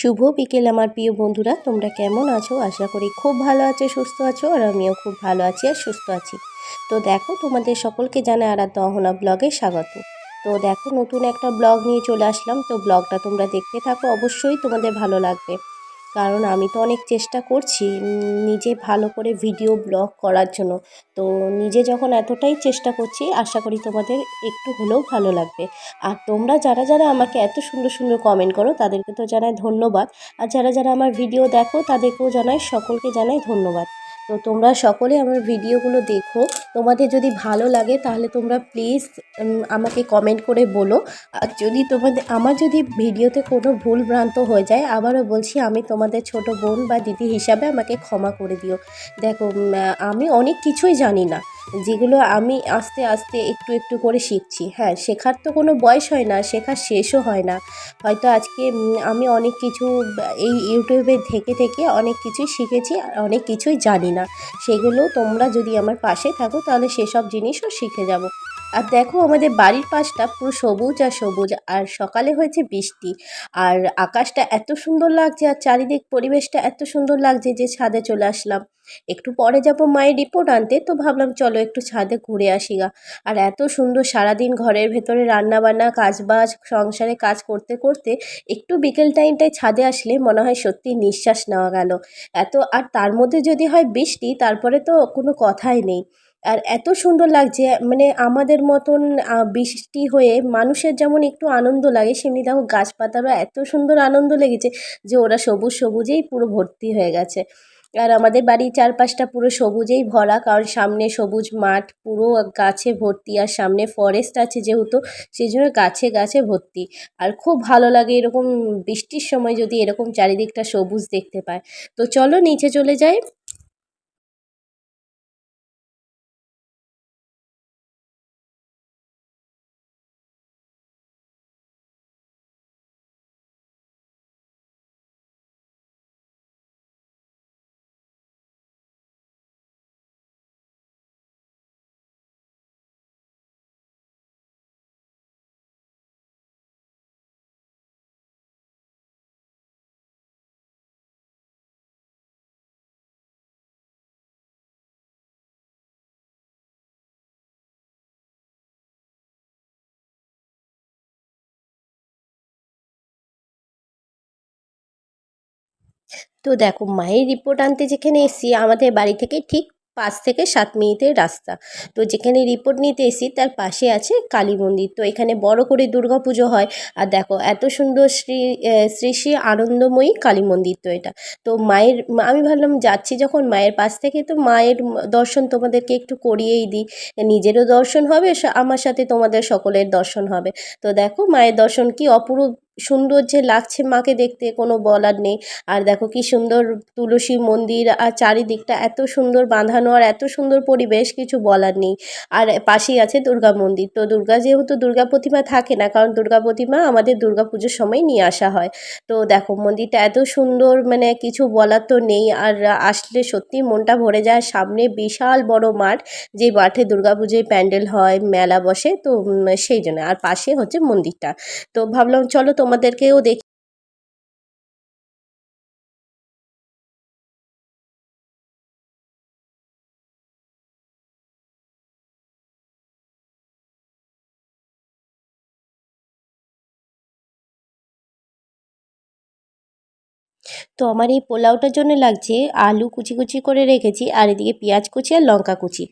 শুভ বিকেল আমার প্রিয় বন্ধুরা, তোমরা কেমন আছো? আশা করি খুব ভালো আছো, সুস্থ আছো, আর আমিও খুব ভালো আছি আর সুস্থ আছি। তো দেখো, তোমাদের সকলকে জানা আর দহনা ব্লগে স্বাগত। তো দেখো, নতুন একটা ব্লগ নিয়ে চলে আসলাম। তো ব্লগটা তোমরা দেখতে থাকো, অবশ্যই তোমাদের ভালো লাগবে। কারণ আমি তো অনেক চেষ্টা করছি নিজে ভালো করে ভিডিও ব্লগ করার জন্য। তো নিজে যখন এতটাই চেষ্টা করছি, আশা করি তোমাদের একটু হলেও ভালো লাগবে। আর তোমরা যারা যারা আমাকে এত সুন্দর সুন্দর কমেন্ট করো, তাদেরকে তো জানাই ধন্যবাদ। আর যারা যারা আমার ভিডিও দেখো, তাদেরকেও জানাই, সকলকে জানাই ধন্যবাদ। তো তোমরা সকলে আমার ভিডিওগুলো দেখো। তোমাদের যদি ভালো লাগে তাহলে তোমরা প্লিজ আমাকে কমেন্ট করে বলো। আর যদি তোমাদের, আমার যদি ভিডিওতে কোনো ভুল ভ্রান্ত হয়ে যায়, আবারও বলছি আমি তোমাদের ছোট বোন বা দিদি হিসাবে আমাকে ক্ষমা করে দিও। দেখো আমি অনেক কিছুই জানি না। যেগুলো আমি আস্তে আস্তে একটু একটু করে শিখছি। হ্যাঁ শেখার তো কোনো বয়স হয় না, শেখার শেষও হয় না। হয়তো আজকে আমি অনেক কিছু, এই ইউটিউবে থেকে থেকে অনেক কিছুই শিখেছি আর অনেক কিছুই জানি না। সেগুলো তোমরা যদি আমার পাশে থাকো, তাহলে সেসব জিনিসও শিখে যাব। আর দেখো আমাদের বাড়ির পাশটা পুরো সবুজ আর সবুজ, আর সকালে হয়েছে বৃষ্টি। আর আকাশটা এত সুন্দর লাগছে আর চারিদিক পরিবেশটা এত সুন্দর লাগছে যে ছাদে চলে আসলাম। একটু পরে যাব মায়ের রিপোর্ট আনতে, তো ভাবলাম চলো একটু ছাদে ঘুরে আসি গা। আর এত সুন্দর সারাদিন ঘরের ভেতরে রান্না বান্না কাজবাজ, সংসারে কাজ করতে করতে একটু বিকেল টাইমটায় ছাদে আসলে মনে হয় সত্যি নিঃশ্বাস নেওয়া গেল। এত, আর তার মধ্যে যদি হয় বৃষ্টি, তারপরে তো কোনো কথাই নেই। আর এত সুন্দর লাগছে মানে আমাদের মতন বৃষ্টি হয়ে মানুষের যেমন একটু আনন্দ লাগে, সেমনি দেখো গাছপাতারও এত সুন্দর আনন্দ লেগেছে যে ওরা সবুজ সবুজেই পুরো ভর্তি হয়ে গেছে। আর আমাদের বাড়ির চারপাশটা পুরো সবুজেই ভরা, কারণ সামনে সবুজ মাঠ, পুরো গাছে ভর্তি, আর সামনে ফরেস্ট আছে যেহেতু সেই জন্য গাছে গাছে ভর্তি। আর খুব ভালো লাগে এরকম বৃষ্টির সময় যদি এরকম চারিদিকটা সবুজ দেখতে পায়। তো চলো নিচে চলে যাই। তো দেখো, মায়ের রিপোর্ট আনতে যেখানে এসেছি, আমাদের বাড়ি থেকে ঠিক পাঁচ থেকে সাত মিনিটের রাস্তা। তো যেখানে রিপোর্ট নিতে এসি তার পাশে আছে কালী মন্দির। তো এখানে বড় করে দুর্গা পুজো হয়। আর দেখো, এত সুন্দর শ্রী শ্রী শ্রী আনন্দময়ী কালী মন্দির তো এটা। তো মায়ের আমি ভাবলাম যাচ্ছি যখন মায়ের পাশ থেকে, তো মায়ের দর্শন তোমাদেরকে একটু করিয়েই দিই। নিজেরও দর্শন হবে আমার সাথে তোমাদের সকলের দর্শন হবে। তো দেখো, মায়ের দর্শন কি অপরূপ সুন্দর যে লাগছে মাকে দেখতে, কোনো বলার নেই। আর দেখো কি সুন্দর তুলসী মন্দির, আর চারিদিকটা এত সুন্দর বাঁধানো আর এত সুন্দর পরিবেশ, কিছু বলার নেই। আর পাশেই আছে দুর্গা মন্দির। তো দুর্গা যেহেতু দুর্গা প্রতিমা থাকে না, কারণ দুর্গা প্রতিমা আমাদের দুর্গা পুজোর সময় নিয়ে আসা হয়। তো দেখো মন্দিরটা এত সুন্দর মানে কিছু বলার তো নেই। আর আসলে সত্যি মনটা ভরে যায় সামনে বিশাল বড় মাঠ, যে মাঠে দুর্গা পুজোয় প্যান্ডেল হয়, মেলা বসে, তো সেই জন্য। আর পাশে হচ্ছে মন্দিরটা। তো ভাবলাম চলো তোমাদেরকেও দেখি তো আমার এই পোলাওটার জন্য লাগছে আলু কুচি কুচি করে রেখেছি, আর এদিকে পেঁয়াজ কুচি আর লঙ্কা কুচি।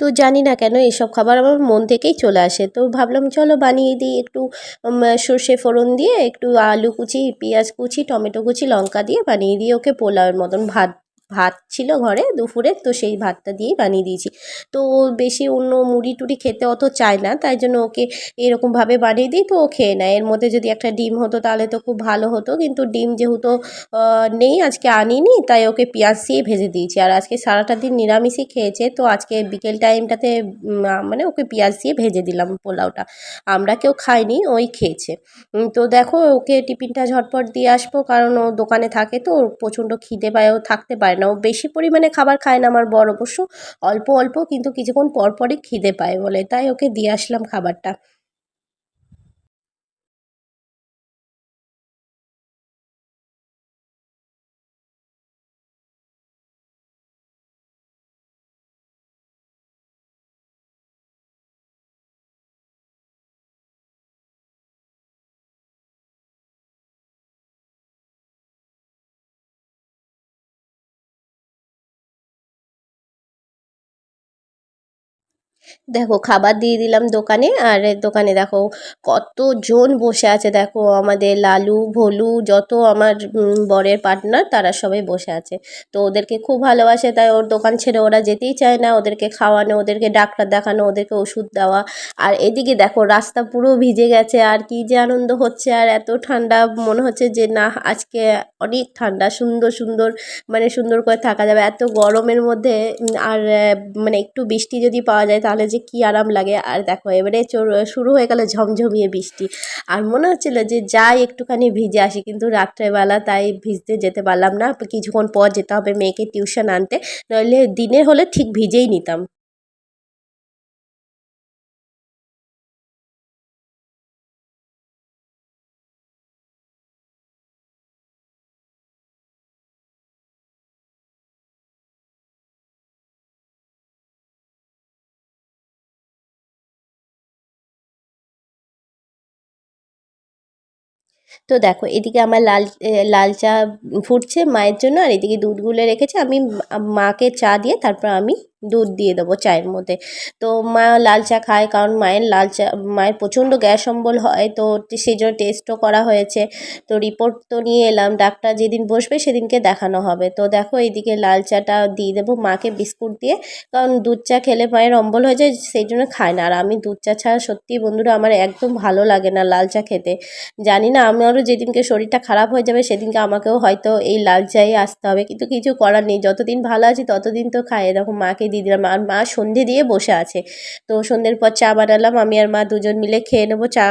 তো জানি না কেন এসব খাবার আমার মন থেকেই চলে আসে। তো ভাবলাম চলো বানিয়ে দিই একটু সর্ষে ফোড়ন দিয়ে একটু আলু কুচি, পেঁয়াজ কুচি, টমেটো কুচি, লঙ্কা দিয়ে বানিয়ে দিয়ে ওকে পোলাওয়ের মতন ভাত ভাত ছিল ঘরে দুপুরে, তো সেই ভাতটা দিয়েই বানিয়ে দিয়েছি। তো ও বেশি অন্য মুড়ি টুড়ি খেতে অত চায় না, তাই জন্য ওকে এরকমভাবে বানিয়ে দিই, তো ও খেয়ে নেয়। এর মধ্যে যদি একটা ডিম হতো তাহলে তো খুব ভালো হতো, কিন্তু ডিম যেহেতু নেই, আজকে আনিনি, তাই ওকে পেঁয়াজ দিয়ে ভেজে দিয়েছি। আর আজকে সারাটা দিন নিরামিষই খেয়েছে, তো আজকে বিকেল টাইমটাতে মানে ওকে পেঁয়াজ দিয়ে ভেজে দিলাম পোলাওটা। আমরা কেউ খাইনি, ওই খেয়েছে। তো দেখো, ওকে টিফিনটা ঝটপট দিয়ে আসব, কারণ ও দোকানে থাকে, তো প্রচণ্ড খিদে পায়, ও থাকতে পারে না। ও বেশি পরিমাণে খাবার খায় না আমার বর অবশ্য। অল্প অল্প, কিন্তু কিছুক্ষণ পরপরই খিদে পায় বলে। তাই ওকে দিয়ে আসলাম খাবারটা। দেখো, খাবার দিয়ে দিলাম দোকানে, আর দোকানে দেখো কতজন বসে আছে। দেখো, আমাদের লালু, ভোলু, যত আমার বরের পার্টনার তারা সবাই বসে আছে। তো ওদেরকে খুব ভালোবাসে, তাই ওর দোকান ছেড়ে ওরা যেতেই চায় না। ওদেরকে খাওয়ানো, ওদেরকে ডাক্তার দেখানো, ওদেরকে ওষুধ দেওয়া। আর এদিকে দেখো, রাস্তা পুরো ভিজে গেছে, আর কি যে আনন্দ হচ্ছে, আর এত ঠান্ডা, মনে হচ্ছে যে না, আজকে অনেক ঠান্ডা, সুন্দর সুন্দর মানে সুন্দর করে থাকা যাবে। এত গরমের মধ্যে আর মানে একটু বৃষ্টি যদি পাওয়া যায়, তাহলে যে কি আরাম লাগে। আর দেখো, এবারে শুরু হয়ে গেল ঝমঝমিয়ে বৃষ্টি। আর মনে হচ্ছিল যে যাই একটুখানি ভিজে আসি, কিন্তু রাত্রেবেলা তাই ভিজতে যেতে পারলাম না। কিছুক্ষণ পর যেতে হবে মেয়েকে টিউশন আনতে। নইলে দিনে হলে ঠিক ভিজেই নিতাম। তো দেখো, এদিকে আমার লাল লাল চা ফুটছে মায়ের জন্য, আর এদিকে দুধগুলো রেখেছে। আমি মাকে চা দিয়ে তারপর আমি দুধ দিয়ে দেবো চায়ের মধ্যে। তো মা লাল চা খায় কারণ মায়ের লাল চা, মায়ের প্রচণ্ড গ্যাস অম্বল হয়, তো সেই জন্য টেস্টও করা হয়েছে। তো রিপোর্ট তো নিয়ে এলাম, ডাক্তার যেদিন বসবে সেদিনকে দেখানো হবে। তো দেখো এইদিকে লাল চাটা দিয়ে দেবো মাকে বিস্কুট দিয়ে, কারণ দুধ চা খেলে মায়ের অম্বল হয়ে যায়, সেই জন্য খায় না। আর আমি দুধ চা ছাড়া সত্যি বন্ধুরা আমার একদম ভালো লাগে না লাল চা খেতে। জানি না আমারও যেদিনকে শরীরটা খারাপ হয়ে যাবে সেদিনকে আমাকেও হয়তো এই লাল চাই আসতে হবে, কিন্তু কিছু করার নেই। যতদিন ভালো আছি ততদিন তো খাই দেখো মাকে দিয়ে দিলাম। আর মা সন্ধে দিয়ে বসে আছে। তো সন্ধ্যের পর চা বানালাম। আমি আর মা দুজন মিলে খেয়ে নেব। চা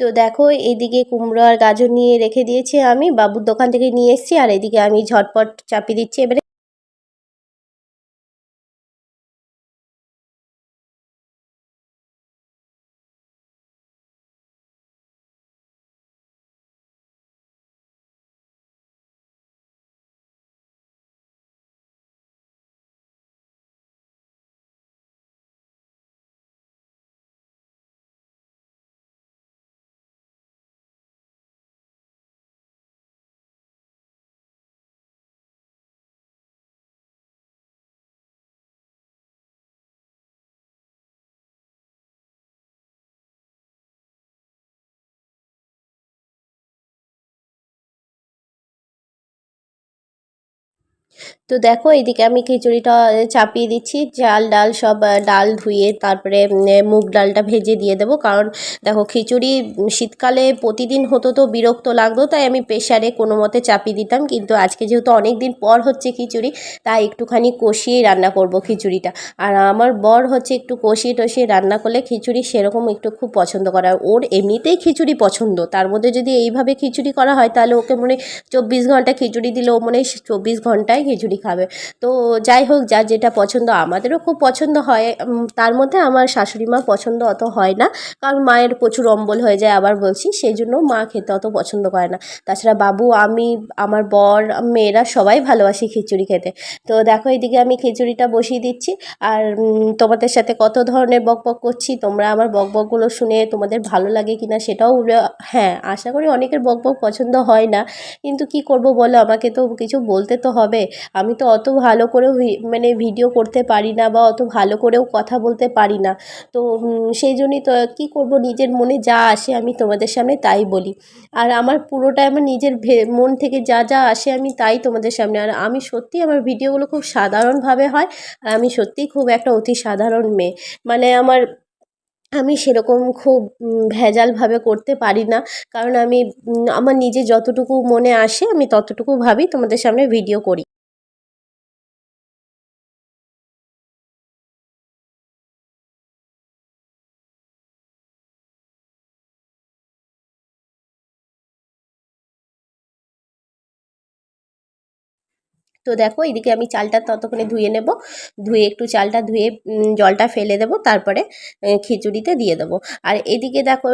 তো দেখো, এদিকে কুমড়ো আর গাজর নিয়ে রেখে দিয়েছি আমি। বাবুর দোকান থেকে নিয়ে এসেছি আর এদিকে আমি ঝটপট চাপিয়ে দিচ্ছি। এবারে তো দেখো এইদিকে আমি খিচুড়িটা চাপিয়ে দিচ্ছি। চাল, ডাল সব ডাল ধুয়ে তারপরে মুগ ডালটা ভেজে দিয়ে দেবো। কারণ দেখো, খিচুড়ি শীতকালে প্রতিদিন হতো তো বিরক্ত লাগতো, তাই আমি প্রেশারে কোনো মতে চাপিয়ে দিতাম। কিন্তু আজকে যেহেতু অনেক দিন পর হচ্ছে খিচুড়ি, তাই একটুখানি কষিয়েই রান্না করব খিচুড়িটা। আর আমার বর হচ্ছে একটু কষিয়ে টষিয়ে রান্না করলে খিচুড়ি সেরকম একটু খুব পছন্দ করে। ওর এমনিতেই খিচুড়ি পছন্দ। তার মধ্যে যদি এইভাবে খিচুড়ি করা হয়, তাহলে ওকে মনে চব্বিশ ঘণ্টা খিচুড়ি দিলে ও মনে চব্বিশ ঘন্টায় খিচুড়ি খাবে। তো যাই হোক, যার যেটা পছন্দ আমাদেরও খুব পছন্দ হয়। তার মধ্যে আমার শাশুড়ি মা পছন্দ অত হয় না। কারণ মায়ের প্রচুর অম্বল হয়ে যায় আবার বলছি সেই জন্য মা খেতে অত পছন্দ করে না। তাছাড়া বাবু, আমি, আমার বর, মেয়েরা সবাই ভালোবাসি খিচুড়ি খেতে। তো দেখো এইদিকে আমি খিচুড়িটা বসিয়ে দিচ্ছি। আর তোমাদের সাথে কত ধরনের বক বক করছি, তোমরা আমার বক বকগুলো শুনে তোমাদের ভালো লাগে কিনা সেটাও হ্যাঁ আশা করি অনেকের বক বক পছন্দ হয় না। কিন্তু কি করব বলো, আমাকে তো কিছু বলতে তো হবে। আমি তো অত ভালো করেও মানে ভিডিও করতে পারি না বা অত ভালো করেও কথা বলতে পারি না। তো সেই জন্যই তো কী করব? নিজের মনে যা আসে আমি তোমাদের সামনে তাই বলি। আর আমার পুরোটাই আমার নিজের মন থেকে যা যা আসে আমি তাই তোমাদের সামনে। আর আমি সত্যি আমার ভিডিওগুলো খুব সাধারণভাবে হয়। আর আমি সত্যিই খুব একটা অতি সাধারণ মেয়ে। মানে আমার, আমি সেরকম খুব ভেজালভাবে করতে পারি না। কারণ আমি আমার নিজে যতটুকু মনে আসে আমি ততটুকু ভাবেই তোমাদের সামনে ভিডিও করি। তো দেখো, এদিকে আমি চালটা ততক্ষণে ধুয়ে নেব। ধুয়ে একটু চালটা ধুয়ে জলটা ফেলে দেবো। তারপরে খিচুড়িতে দিয়ে দেবো। আর এদিকে দেখো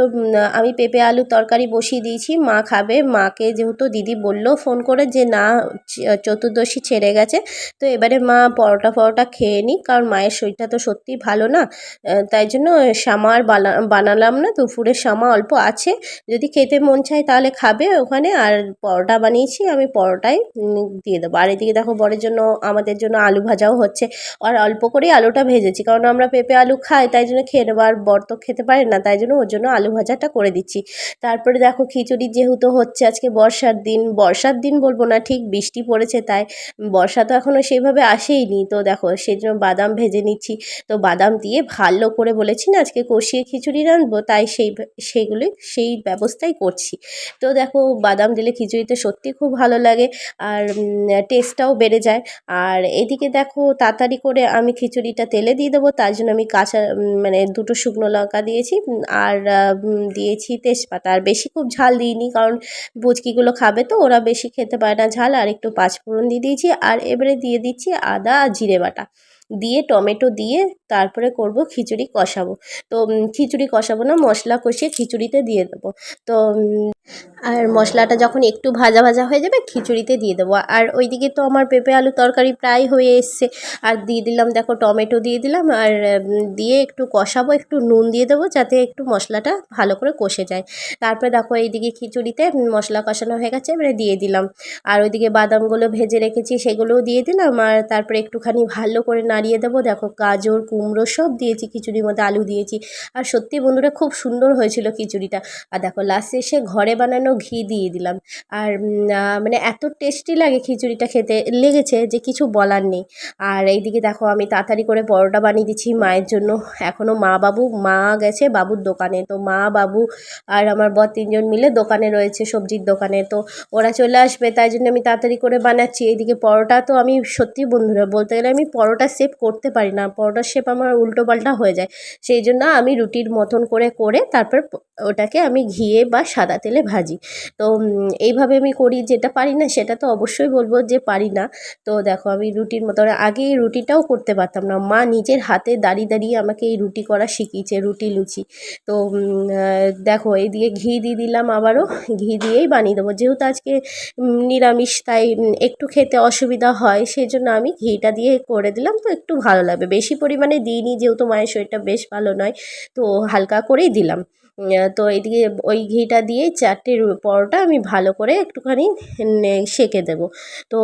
আমি পেঁপে আলু তরকারি বসিয়ে দিয়েছি। মা খাবে। মাকে যেহেতু দিদি বলল, ফোন করে যে না চতুর্দশী ছেড়ে গেছে। তো এবারে মা পরোটা ফরোটা খেয়ে নিই কারণ মায়ের শরীরটা তো সত্যিই ভালো না। তাই জন্য সামা আর বানা, বানালাম না। দুপুরের সামা অল্প আছে। যদি খেতে মন চায় তাহলে খাবে ওখানে। আর পরোটা বানিয়েছি, আমি পরোটাই দিয়ে দেবো। আর এদিকে দেখো বরের জন্য, আমাদের জন্য আলু ভাজাও হচ্ছে। আর অল্প করেই আলুটা ভেজেছি, কারণ আমরা পেঁপে আলু খাই, তাই জন্য খেয়ে নেব। আর বর তো খেতে পারে না, তাই জন্য ওর জন্য আলু ভাজাটা করে দিচ্ছি। তারপরে দেখো খিচুড়ি যেহেতু হচ্ছে আজকে বর্ষার দিন বর্ষার দিন বলব না, ঠিক বৃষ্টি পড়েছে তাই বর্ষা তো এখনও সেইভাবে আসেইনি। তো দেখো সেই জন্য বাদাম ভেজে নিচ্ছি। তো বাদাম দিয়ে ভালো করে বলেছি না, আজকে কষিয়ে খিচুড়ি রাঁধবো, তাই সেই সেইগুলি সেই ব্যবস্থাই করছি। তো দেখো বাদাম দিলে খিচুড়িতে সত্যি খুব ভালো লাগে। আর টেস্টটাও বেড়ে যায়। আর এদিকে দেখো তাড়াতাড়ি করে আমি খিচুড়িটা তেলে দিয়ে দেবো, তার জন্য আমি কাঁচা মানে দুটো শুকনো লঙ্কা দিয়েছি আর দিয়েছি তেজপাতা। আর বেশি খুব ঝাল দিইনি, কারণ বুচকিগুলো খাবে তো, ওরা বেশি খেতে পারে না ঝাল। আর একটু পাঁচফোড়ন দিয়ে দিয়েছি, আর এবারে দিয়ে দিচ্ছি আদা আর জিরে বাটা। দিয়ে টমেটো দিয়ে তারপরে করব খিচুড়ি কষাবো। তো খিচুড়ি কষাবো না, মশলা কষিয়ে খিচুড়িতে দিয়ে দেবো। তো আর মশলাটা যখন একটু ভাজা ভাজা হয়ে যাবে, খিচুড়িতে দিয়ে দেবো। আর ওইদিকে তো আমার পেঁপে আলু তরকারি প্রায় হয়ে এসছে। আর দিয়ে দিলাম, দেখো টমেটো দিয়ে দিলাম। আর দিয়ে একটু কষাবো, একটু নুন দিয়ে দেবো, যাতে একটু মশলাটা ভালো করে কষে যায়। তারপরে দেখো এইদিকে খিচুড়িতে মশলা কষানো হয়ে গেছে, এবারে দিয়ে দিলাম। আর ওইদিকে বাদামগুলো ভেজে রেখেছি, সেগুলোও দিয়ে দিলাম। আর তারপরে একটুখানি ভালো করে নাড়িয়ে দেবো। দেখো গাজর, কুমড়ো সব দিয়েছি, খিচুড়ির মধ্যে আলু দিয়েছি। আর সত্যি বন্ধুরা, খুব সুন্দর হয়েছিল খিচুড়িটা। আর দেখো লাস্টে এসে ঘরে বানানো ঘি দিয়ে দিলাম। আর মানে এত টেস্টি লাগে খিচুড়িটা খেতে, লেগেছে যে কিছু বলার নেই। আর এইদিকে দেখো আমি তাড়াতাড়ি করে পরোটা বানিয়ে দিচ্ছি মায়ের জন্য। এখনও মা বাবু, মা গেছে বাবুর দোকানে। তো মা বাবু আর আমার বর তিনজন মিলে দোকানে রয়েছে, সবজির দোকানে। তো ওরা চলে আসবে, তাই জন্য আমি তাড়াতাড়ি করে বানাচ্ছি। এইদিকে পরোটা তো আমি, সত্যি বন্ধুরা বলতে গেলে আমি পরোটা শেপ করতে পারি না। পরোটার শেপ আমার উল্টো পাল্টা হয়ে যায়। সেই জন্য আমি রুটির মতন করে করে তারপর ওটাকে আমি ঘিয়ে বা সাদা তেলে ভাজি। তো এইভাবে আমি করি, যেটা পারি না সেটা তো অবশ্যই বলব যে পারি না। তো দেখো, আমি রুটির মতো আগে এই রুটিটাও করতে পারতাম না। মা নিজের হাতে দাঁড়িয়ে দাঁড়িয়ে আমাকে এই রুটি করা শিখিয়েছে, রুটি, লুচি। তো দেখো এইদিকে ঘি দিয়ে দিলাম আবারও। ঘি দিয়েই বানিয়ে দেবো। যেহেতু আজকে নিরামিষ, তাই একটু খেতে অসুবিধা হয় সেই জন্য আমি ঘিটা দিয়ে করে দিলাম। তো একটু ভালো লাগবে। বেশি পরিমাণে দিইনি, যেহেতু মায়ের শরীরটা বেশ ভালো নয়, তো হালকা করেই দিলাম। তো এইদিকে ওই ঘিটা দিয়েই চারটে পরোটা আমি ভালো করে একটুখানি সেঁকে দেবো। তো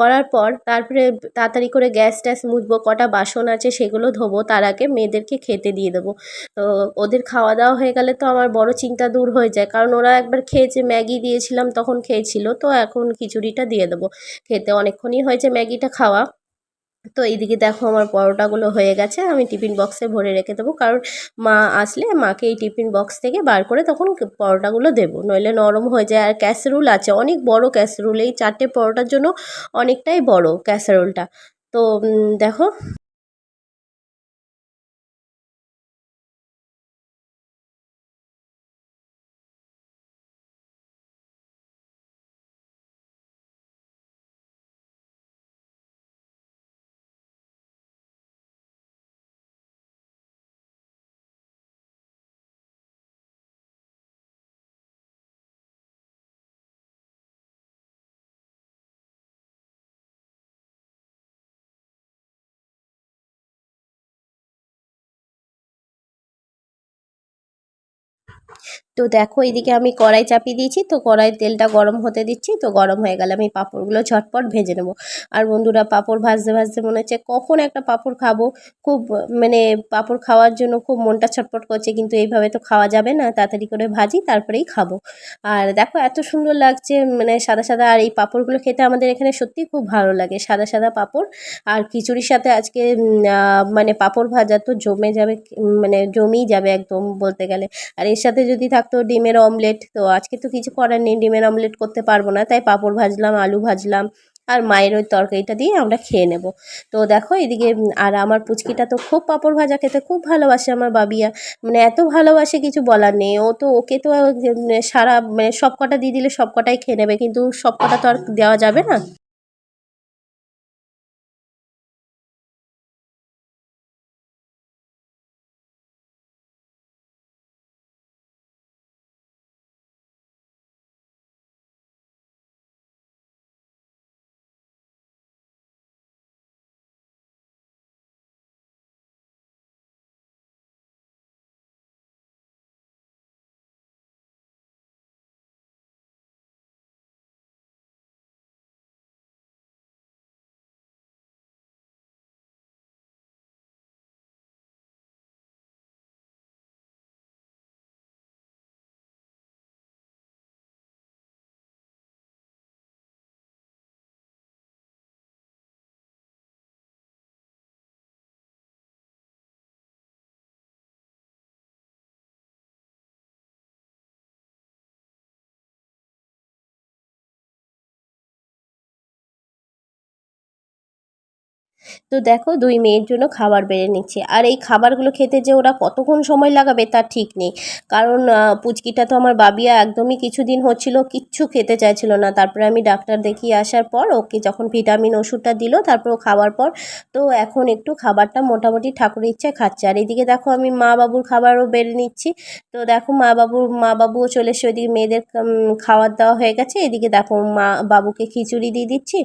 করার পর তারপরে তাড়াতাড়ি করে গ্যাস ট্যাস মুছবো, কটা বাসন আছে সেগুলো ধোবো, তার আগে মেয়েদেরকে খেতে দিয়ে দেবো। তো ওদের খাওয়া দাওয়া হয়ে গেলে তো আমার বড় চিন্তা দূর হয়ে যায়, কারণ ওরা একবার খেয়েছে, ম্যাগি দিয়েছিলাম তখন খেয়েছিল, তো এখন খিচুড়িটা দিয়ে দেবো। খেতে অনেকক্ষণই হয়েছে ম্যাগিটা খাওয়া। তো এইদিকে দেখো আমার পরোটাগুলো হয়ে গেছে, আমি টিফিন বক্সে ভরে রেখে দেবো। কারণ মা আসলে মাকে এই টিফিন বক্স থেকে বার করে তখন পরোটাগুলো দেবো। নইলে নরম হয়ে যায়। আর ক্যাসেরুল আছে, অনেক বড় ক্যাসেরুল। এই চারটে পরোটার জন্য অনেকটাই বড় ক্যাসেরুলটা। তো দেখো তো দেখো এইদিকে আমি কড়াই চাপিয়ে দিয়েছি। তো কড়াইয়ের তেলটা গরম হতে দিচ্ছি। তো গরম হয়ে গেলে আমি পাঁপড়গুলো ঝটপট ভেজে নেব। আর বন্ধুরা, পাঁপড় ভাজতে ভাজতে মনে হচ্ছে কখন একটা পাঁপড় খাব? খুব মানে পাঁপড় খাওয়ার জন্য খুব মনটা ছটপট করছে, কিন্তু এইভাবে তো খাওয়া যাবে না। তাড়াতাড়ি করে ভাজি, তারপরেই খাব। আর দেখো, এত সুন্দর লাগছে মানে সাদা সাদা। আর এই পাঁপড়গুলো খেতে আমাদের এখানে সত্যিই খুব ভালো লাগে, সাদা সাদা পাঁপড়। আর খিচুড়ির সাথে আজকে মানে পাঁপড় ভাজা তো জমে যাবে মানে জমেই যাবে একদম বলতে গেলে। আর এর সাথে যদি থাকতো ডিমের অমলেট, তো আজকে তো কিছু করার নেই, ডিমের অমলেট করতে পারব না। তাই পাঁপড় ভাজলাম, আলু ভাজলাম আর মায়ের ওই তরকারিটা দিয়ে আমরা খেয়ে নেব। তো দেখো এদিকে আর আমার পুচকিটা তো খুব পাঁপড় ভাজা খেতে খুব ভালোবাসে আমার বাবিয়া। মানে এত ভালোবাসে কিছু বলার নেই। ও তো, ওকে তো সারা মানে সব কটা দিয়ে দিলে সব কটাই খেয়ে নেবে, কিন্তু সব কটা তো আর দেওয়া যাবে না। তো দেখো দুই মেয়ের জন্য খাবার বেড়ে নিচ্ছে। আর এই খাবারগুলো খেতে যে ওরা কতক্ষণ সময় লাগাবে তার ঠিক নেই। কারণ পুচকিটা তো আমার বাবিয়া একদমই কিছুদিন হচ্ছিল, কিচ্ছু খেতে চাইছিল না। তারপরে আমি ডাক্তার দেখিয়ে আসার পর ওকে যখন ভিটামিন ওষুধটা দিল, তারপর ও খাওয়ার পর তো এখন একটু খাবারটা মোটামুটি ঠাকুরের ইচ্ছায় খাচ্ছে। আর এদিকে দেখো আমি মা বাবুর খাবারও বেড়ে নিচ্ছি। তো দেখো মা বাবুর মা বাবুও চলে এসে ওইদিকে মেয়েদের খাওয়ার দাওয়া হয়ে গেছে। এদিকে দেখো মা বাবুকে খিচুড়ি দিয়ে দিচ্ছি।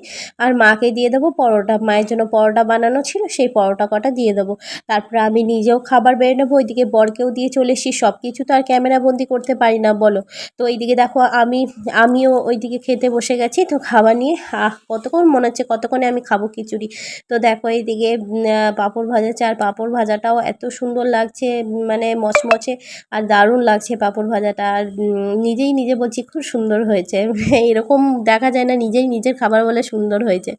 আর মাকে দিয়ে দেবো পরোটা। মায়ের জন্য পরোটা বানানো ছিল, সেই পরোটা কটা দিয়ে দেবো। তারপরে আমি নিজেও খাবার বেড়ে নেব, ওইদিকে বরকেও দিয়ে চলে এসেছি। সব কিছু তো আর ক্যামেরাবন্দি করতে পারি না, বলো। তো ওইদিকে দেখো, আমি, আমিও ওইদিকে খেতে বসে গেছি। তো খাবার নিয়ে, আহ, কতক্ষণ মনে হচ্ছে কতক্ষণে আমি খাব খিচুড়ি। তো দেখো এইদিকে পাঁপড় ভাজা চার পাঁপড় ভাজাটাও এত সুন্দর লাগছে মানে মচমচে আর দারুণ লাগছে পাঁপড় ভাজাটা। আর নিজেই নিজে বলছি খুব সুন্দর হয়েছে। এরকম দেখা যায় না, নিজেই নিজের খাবার বলে সুন্দর হয়েছে।